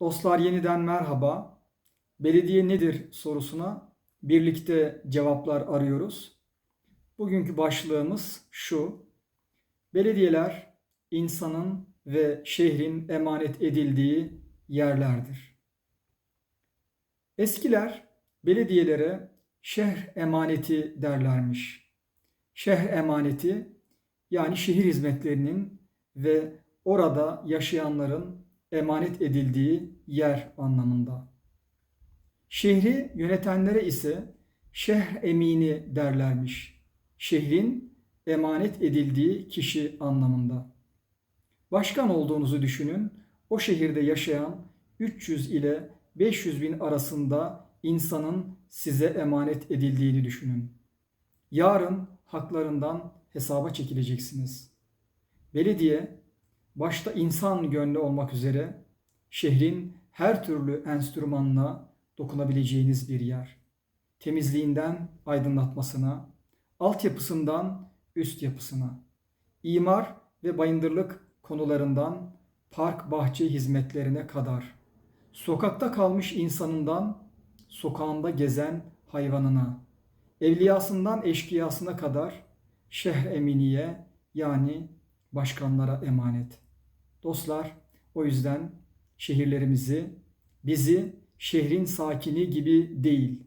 Dostlar yeniden merhaba. Belediye nedir sorusuna birlikte cevaplar arıyoruz. Bugünkü başlığımız şu. Belediyeler insanın ve şehrin emanet edildiği yerlerdir. Eskiler belediyelere şehir emaneti derlermiş. Şehir emaneti yani şehir hizmetlerinin ve orada yaşayanların emanet edildiği yer anlamında. Şehri yönetenlere ise şehr emini derlermiş. Şehrin emanet edildiği kişi anlamında. Başkan olduğunuzu düşünün. O şehirde yaşayan 300 ile 500 bin arasında insanın size emanet edildiğini düşünün. Yarın haklarından hesaba çekileceksiniz. Belediye başta insan gönlü olmak üzere şehrin her türlü enstrümanına dokunabileceğiniz bir yer. Temizliğinden aydınlatmasına, altyapısından üst yapısına, imar ve bayındırlık konularından park bahçe hizmetlerine kadar, sokakta kalmış insanından sokağında gezen hayvanına, evliyasından eşkıyasına kadar şehr eminiye yani başkanlara emanet. Dostlar o yüzden şehirlerimizi bizi şehrin sakini gibi değil,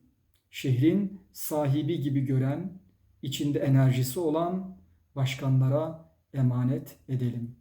şehrin sahibi gibi gören, içinde enerjisi olan başkanlara emanet edelim.